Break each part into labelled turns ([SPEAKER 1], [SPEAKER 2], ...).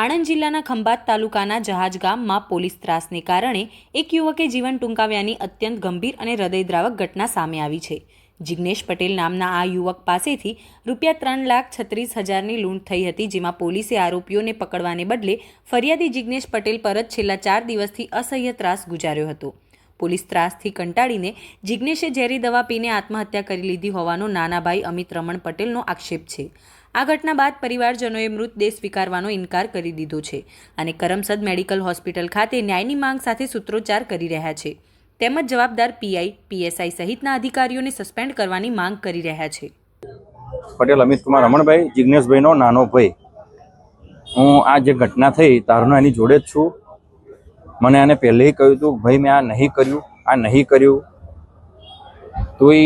[SPEAKER 1] આણંદ જિલ્લાના ખંભાત તાલુકાના જહાજ ગામમાં પોલીસ ત્રાસને કારણે એક યુવકે જીવન ટૂંકાવ્યાની અત્યંત ગંભીર અને હૃદયદ્રાવક ઘટના સામે આવી છે. જિગ્નેશ પટેલ નામના આ યુવક પાસેથી રૂપિયા ત્રણ લાખ છત્રીસ હજારની લૂંટ થઈ હતી, જેમાં પોલીસે આરોપીઓને પકડવાને બદલે ફરિયાદી જિગ્નેશ પટેલ પર જ છેલ્લા ચાર દિવસથી અસહ્ય ત્રાસ ગુજાર્યો હતો. પોલીસ ત્રાસથી કંટાળીને જિગ્નેશે ઝેરી દવા પીને આત્મહત્યા કરી લીધી હોવાનો નાના ભાઈ અમિત રમણ પટેલનો આક્ષેપ છે. આ ઘટના બાદ પરિવારજનોએ મૃતદેહ સ્વીકારવાનો ઇનકાર કરી દીધો છે અને કરમસદ મેડિકલ હોસ્પિટલ ખાતે ન્યાયની માંગ સાથે સૂત્રોચ્ચાર કરી રહ્યા છે. તેમજ જવાબદાર પીઆઈ, પીએસઆઈ સહિતના અધિકારીઓને સસ્પેન્ડ કરવાની માંગ કરી રહ્યા છે.
[SPEAKER 2] પટેલ અમિત કુમાર રમણભાઈ જિજ્ઞેશભાઈનો નાનો ભાઈ. હું આ જે ઘટના થઈ તારનો એની જોડે જ છું. મને આને પહેલેથી કહ્યું હતું, ભાઈ, મેં આ નહીં કર્યું, આ નહીં કર્યું. તોય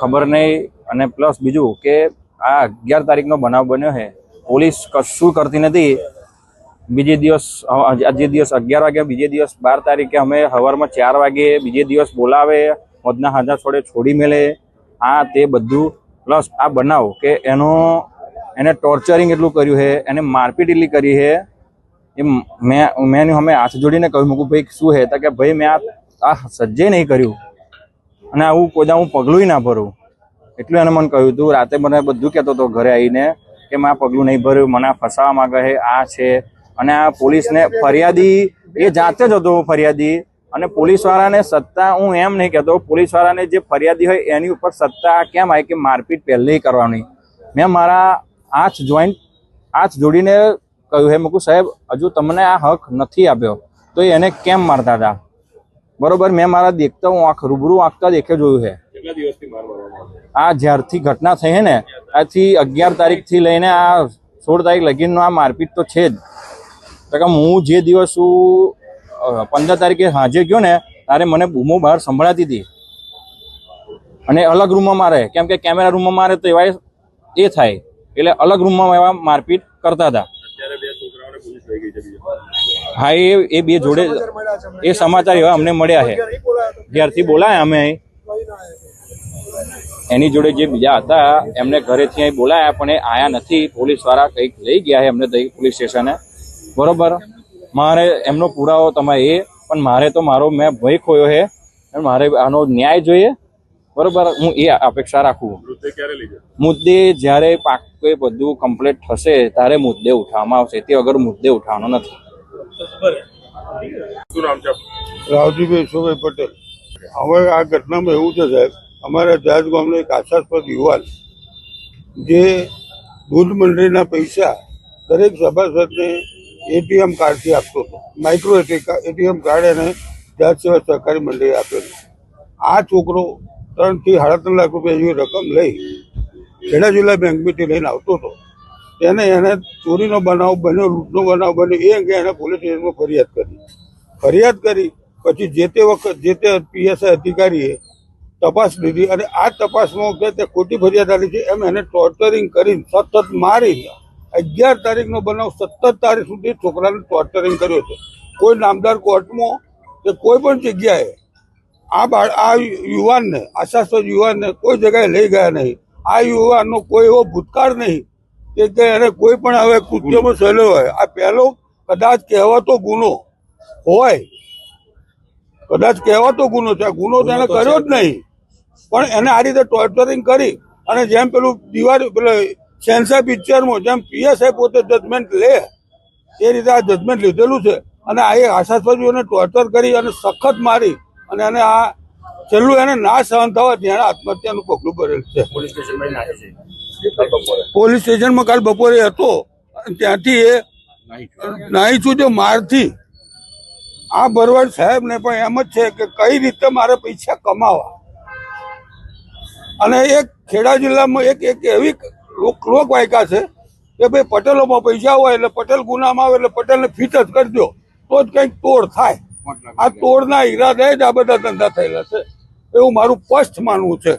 [SPEAKER 2] ખબર નહીં, અને પ્લસ બીજું કે આ અગિયાર તારીખનો બનાવ બન્યો છે. પોલીસ કશું કરતી નથી. બીજે દિવસ આજે દિવસ અગિયાર વાગે બીજે દિવસ બાર તારીખે અમે સવારમાં ચાર વાગે બીજે દિવસ બોલાવે, મોજના હાજા છોડે છોડી મેલે. આ તે બધું, પ્લસ આ બનાવ કે એનો, એને ટોર્ચરિંગ એટલું કર્યું છે, એને મારપીટ એટલી કરી છે. એ મેં મેં એની અમે હાથ જોડીને કહ્યું મૂકું ભાઈ, શું હે તો કે, ભાઈ, મેં આ આ સજ્જે નહીં કર્યું. અને આવું કોઈ હું પગલું ના ભરું. એટલું એને મને કહ્યું હતું રાતે મને બધું કહેતો હતો ઘરે આવીને કે મેં આ પગલું નહીં ભર્યું, મને ફસાવા માંગે છે, આ છે. અને આ પોલીસને ફરિયાદી, એ જાતે જ હતો ફરિયાદી. અને પોલીસવાળાને સત્તા હું એમ નહીં કહેતો, પોલીસવાળાને જે ફરિયાદી હોય એની ઉપર સત્તા કેમ આવી કે મારપીટ પહેલેથી કરવાની. મેં મારા હાથ જોઈન્ટ, હાથ જોડીને કહ્યું, હે મૂકું સાહેબ, હજુ તમને આ હક નથી આપ્યો. તો એને કેમ મારતા હતા? બરોબર, મેં મારા દેખતા હું આંખ રૂબરૂ આંખતા દેખે જોયું છે. આ જ્યારથી ઘટના થઈ છે ને આથી અગિયાર તારીખથી લઈને આ સોળ તારીખ લગીનનો આ મારપીટ તો છે જ. તો કે હું જે દિવસ હું પંદર તારીખે હાજે ગયો ને ત્યારે મને બૂમો બહાર સંભળાતી હતી. અને અલગ રૂમમાં મારે કેમ કે કેમેરા રૂમમાં મારે તો એવા એ થાય. એટલે અલગ રૂમમાં એવા મારપીટ કરતા હતા. હા એ એ બે જોડે એ સમાચાર એવા અમને મળ્યા છે. જ્યારથી બોલાયા અમે અહીં, એની જોડે જે બીજા હતા એમને ઘરેથી અહીં બોલાયા પણ એ આયા નથી. પોલીસવાળા કંઈક લઈ ગયા છે એમને પોલીસ સ્ટેશને. બરોબર? મારે એમનો પુરાવો તમે એ પણ મારે તો મારો મેં ભય ખોયો છે. મારે આનો ન્યાય જોઈએ. બરોબર? હું એ અપેક્ષા રાખું. મુદ્દે જ્યારે પાક બધું કમ્પ્લીટ થશે ત્યારે મુદ્દે ઉઠાવવામાં આવશે. તે વગર મુદ્દે ઉઠાવવાનો નથી.
[SPEAKER 3] રાવજીભાઈ ઈશ્વરભાઈ પટેલ. હવે આ ઘટનામાં એવું છે સાહેબ અમારા જહાજ ગામનો એક આશાસ્પદ યુવાન જે દૂધ મંડળીના પૈસા દરેક સભાસદને એટીએમ કાર્ડથી આપતો હતો. માઇક્રો એટીએમ કાર્ડ એને જાત સેવા સહકારી મંડળીએ આપેલું આ છોકરો ત્રણથી સાડા લાખ રૂપિયા જેવી રકમ લઈ ખેડા જિલ્લા બેંકમાંથી લઈને આવતો હતો. તેને એને ચોરીનો બનાવ બન્યો, લૂંટનો બનાવ બન્યો, એ અંગે એને પોલીસ સ્ટેશનમાં ફરિયાદ કરી. ફરિયાદ કરી, પછી જે તે વખત જે તે પીએસઆઈ અધિકારીએ તપાસ લીધી અને આ તપાસમાં કે તે ખોટી ફરિયાદ આવી છે એમ એને ટોર્ચરિંગ કરીને સતત મારી અગિયાર તારીખનો બનાવ સત્તર તારીખ સુધી છોકરાને ટોર્ચરિંગ કર્યો છે. કોઈ નામદાર કોર્ટમાં કે કોઈ પણ જગ્યાએ આ બાળ આ યુવાનને, આશાસ્પદ યુવાનને કોઈ જગ્યાએ લઈ ગયા નહીં. આ યુવાનનો કોઈ એવો ભૂતકાળ નહીં કે કે એને કોઈ પણ હવે કૃત્યમાં સહેલો હોય. આ પહેલો કદાચ કહેવાતો ગુનો હોય. કદાચ કહેવાતો ગુનો છે. આ ગુનો તેને કર્યો જ નહીં. પણ એને આ રીતે ટોર્ચરિંગ કરી અને જેમ પેલું દિવાળી પેલો સેન્સર પિક્ચરમાં જેમ પીએસઆઈ પોતે જજમેન્ટ લે એ રીતે આ જજમેન્ટ લીધેલું છે. અને આ એ આશાસ્પદીઓને ટોર્ચર કરી અને સખત મારી અને એને આ છેલ્લું એને ના સહન થવાથી એને આત્મહત્યાનું પગલું ભરેલું છે. પોલીસ સ્ટેશનમાં કાલ બપોરે હતો. અને ત્યાંથી એ નાહી છૂટ્યો મારથી. આ ભરવાડ સાહેબ ને પણ એમ જ છે કે કઈ રીતે મારે પૈસા કમાવા? અને એક ખેડા જિલ્લામાં એક એક એવી લોક લોકવાયકા છે કે ભાઈ પટેલોમાં પૈસા હોય એટલે પટેલ ગુનામાં આવે એટલે પટેલને ફીટ જ કરજો તો જ કંઈક તોડ થાય. આ તોડના ઈરાદે જ આ બધા ધંધા થયેલા છે. એવું મારું સ્પષ્ટ માનવું છે.